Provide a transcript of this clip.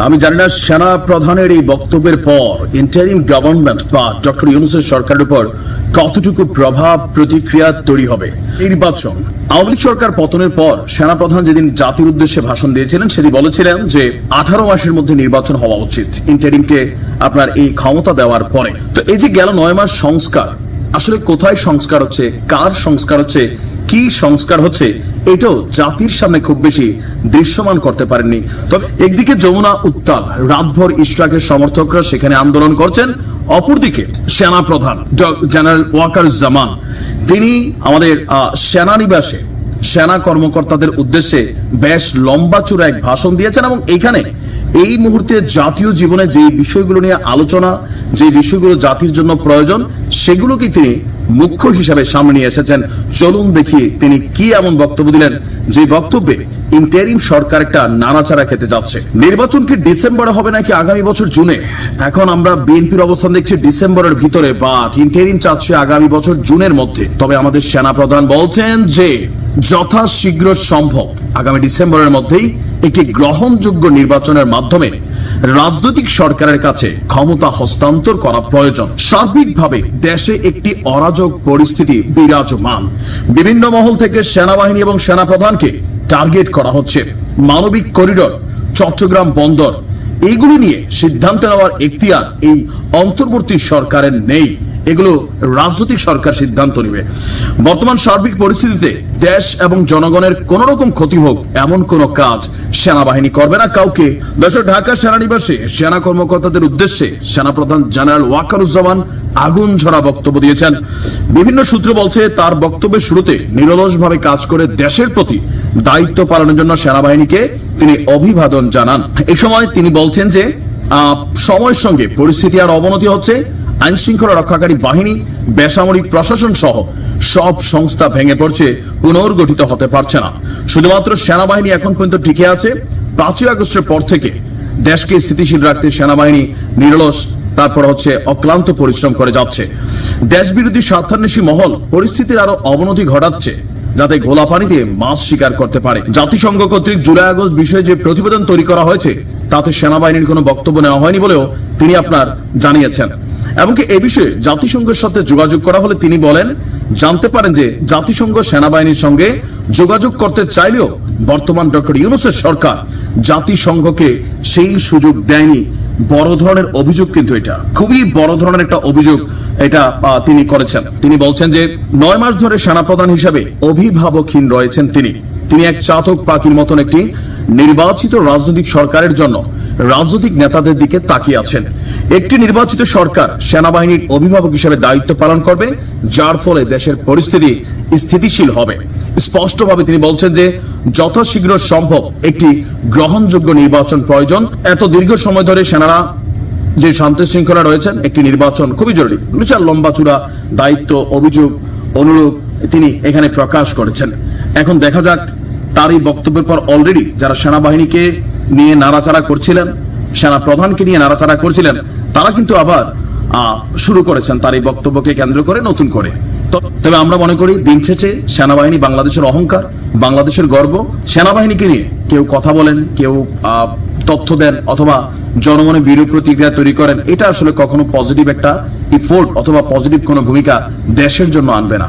আমি জানি না, সেনা প্রধানের এই বক্তব্যের পর ইন্টারিম গভর্নমেন্ট বা ডক্টর ইউনুসের সরকারের উপর কতটুকু প্রভাব প্রতিক্রিয়া তৈরি হবে? নির্বাচন। আওয়ামী লীগ সরকার পতনের পর সেনা প্রধান যেদিন জাতির উদ্দেশ্যে ভাষণ দিয়েছিলেন সেটি বলেছিলেন যে আঠারো মাসের মধ্যে নির্বাচন হওয়া উচিত। ইন্টারিমকে আপনার এই ক্ষমতা দেওয়ার পরে। তো এই যে গেল নয় মাস সংস্কার, আসলে কোথায় সংস্কার হচ্ছে, কার সংস্কার হচ্ছে কি সংস্কার হচ্ছে, এটাও জাতির সামনে খুব বেশি দৃশ্যমান করতে পারেননি। তবে একদিকে যমুনা উত্তাল, রাতভর ইশরাকের সমর্থকরা সেখানে আন্দোলন করছেন, অপরদিকে সেনা প্রধান জেনারেল ওয়াকার জামান, তিনি আমাদের সেনানিবাসে, সেনা কর্মকর্তাদের উদ্দেশ্যে বেশ লম্বা চূড়া এক ভাষণ দিয়েছেন এবং এখানে এই মুহূর্তে জাতীয় জীবনে যে বিষয়গুলো নিয়ে আলোচনা, যে বিষয়গুলো জাতির জন্য প্রয়োজন সেগুলোকে তিনি মুখ্য হিসাবে সামনে এসেছেন। চলুন দেখি তিনি কি এমন বক্তব্য দিলেন, যে বক্তব্যে ইন্টারিম সরকার একটা নাড়াচাড়া খেতে যাচ্ছে। নির্বাচন কি ডিসেম্বরে হবে নাকি আগামী বছর জুনে? এখন আমরা বিএনপির অবস্থান দেখছি ডিসেম্বরের ভিতরে বাট ইন্টারিম চাচ্ছে আগামী বছর জুনের মধ্যে। তবে আমাদের সেনা প্রধান বলছেন যে যথাশীঘ্র সম্ভব। আগামী ডিসেম্বরের মধ্যেই একটি গ্রহণযোগ্য নির্বাচনের মাধ্যমে রাজনৈতিক সরকারের কাছে ক্ষমতা হস্তান্তর করা প্রয়োজন। সার্বিকভাবে দেশে একটি অরাজক পরিস্থিতি বিরাজমান। বিভিন্ন মহল থেকে সেনাবাহিনী এবং সেনাপ্রধানকে টার্গেট করা হচ্ছে। মানবিক করিডর, চট্টগ্রাম বন্দর এইগুলি নিয়ে সিদ্ধান্ত নেওয়ার এখতিয়ার এই অন্তর্বর্তী সরকারের নেই। এগুলো রাজনৈতিক সরকার সিদ্ধান্ত নেবে। বর্তমান সার্বিক পরিস্থিতিতে দেশ এবং জনগণের কোন রকম ক্ষতি হোক এমন কোন কাজ সেনাবাহিনী করবে না। কাউকে দেশের ঢাকা সেনানিবাসে সেনা কর্মকর্তাদের উদ্দেশ্যে সেনাপ্রধান জেনারেল ওয়াকারুজ্জামান আগুন ঝরা বক্তব্য দিয়েছেন। বিভিন্ন সূত্র বলছে, তার বক্তব্যের শুরুতে নিরলসভাবে কাজ করে দেশের প্রতি দায়িত্ব পালনের জন্য সেনাবাহিনীকে তিনি অভিবাদন জানান। এ সময় তিনি বলছেন যে সময়ের সঙ্গে পরিস্থিতি আর অবনতি হচ্ছে। আইন শৃঙ্খলা রক্ষাকারী বাহিনী, বেসামরিক প্রশাসন সহ সব সংস্থা ভেঙে পড়ছে, পুনর্গঠিত হতে পারছে না। শুধুমাত্র সেনাবাহিনী এখন পর্যন্ত টিকে আছে। পাঁচই আগস্টের পর থেকে দেশকে স্থিতিশীল রাখতে সেনাবাহিনী নিরলস, তারপর হচ্ছে অক্লান্ত পরিশ্রম করে যাচ্ছে। দেশ বিরোধী স্বার্থান্বেষী মহল পরিস্থিতির আরও অবনতি ঘটাচ্ছে, যাতে গোলা পানিতে মাছ শিকার করতে পারে। জাতিসংঘ কর্তৃক জুলাই আগস্ট বিষয়ে যে প্রতিবেদন তৈরি করা হয়েছে, তাতে সেনাবাহিনীর কোনো বক্তব্য নেওয়া হয়নি বলেও তিনি আপনার জানিয়েছেন। এমনকি এ বিষয়ে জাতিসংঘের সাথে যোগাযোগ করা হলে তিনি বলেন, জানতে পারেন যে জাতিসংঘ সেনাবাহিনীর সঙ্গে যোগাযোগ করতে চাইলেও বর্তমান ডক্টর ইউনুসের সরকার জাতিসংঘকে সেই সুযোগ দেয়নি। বড় ধরনের অভিযোগ কিন্তু এটা। খুবই বড় ধরনের একটা অভিযোগ এটা তিনি করেছেন। তিনি বলছেন যে নয় মাস ধরে সেনাপ্রধান হিসাবে অভিভাবকহীন রয়েছেন তিনি। তিনি এক চাতক পাখির মতন একটি নির্বাচিত রাজনৈতিক সরকারের জন্য রাজনৈতিক নেতাদের দিকে তাকিয়ে আছেন। একটি নির্বাচিত সরকার সেনাবাহিনীর অভিভাবক হিসেবে দায়িত্ব পালন করবে, যার ফলে দেশের পরিস্থিতি স্থিতিশীল হবে। স্পষ্টভাবে তিনি বলছেন যে, যথাশীঘ্র সম্ভব একটি গ্রহণযোগ্য নির্বাচন প্রয়োজন। এত দীর্ঘ সময় ধরে সেনারা যে শান্তি শৃঙ্খলা রয়েছেন, একটি নির্বাচন খুবই জরুরি। বিশাল লম্বা চূড়া দায়িত্ব, অভিযোগ, অনুরোধ তিনি এখানে প্রকাশ করেছেন। এখন দেখা যাক তার এই বক্তব্যের পর অলরেডি যারা সেনাবাহিনীকে নিয়ে নাড়াচাড়া করছিলেন সেনা প্রধানকে নিয়ে নাড়াচাড়া করছিলেন, তারা কিন্তু আবার শুরু করেছেন তার এই বক্তব্যকে কেন্দ্র করে নতুন করে। তবে আমরা মনে করি দিন শেষে সেনাবাহিনী বাংলাদেশের অহংকার, বাংলাদেশের গর্ব, সেনাবাহিনীকে নিয়ে কেউ কথা বলেন, কেউ তথ্য দেন অথবা জনমনে বিরূপ প্রতিক্রিয়া তৈরি করেন, এটা আসলে কখনো পজিটিভ একটা ইফোর্ট অথবা পজিটিভ কোনো ভূমিকা দেশের জন্য আনবে না।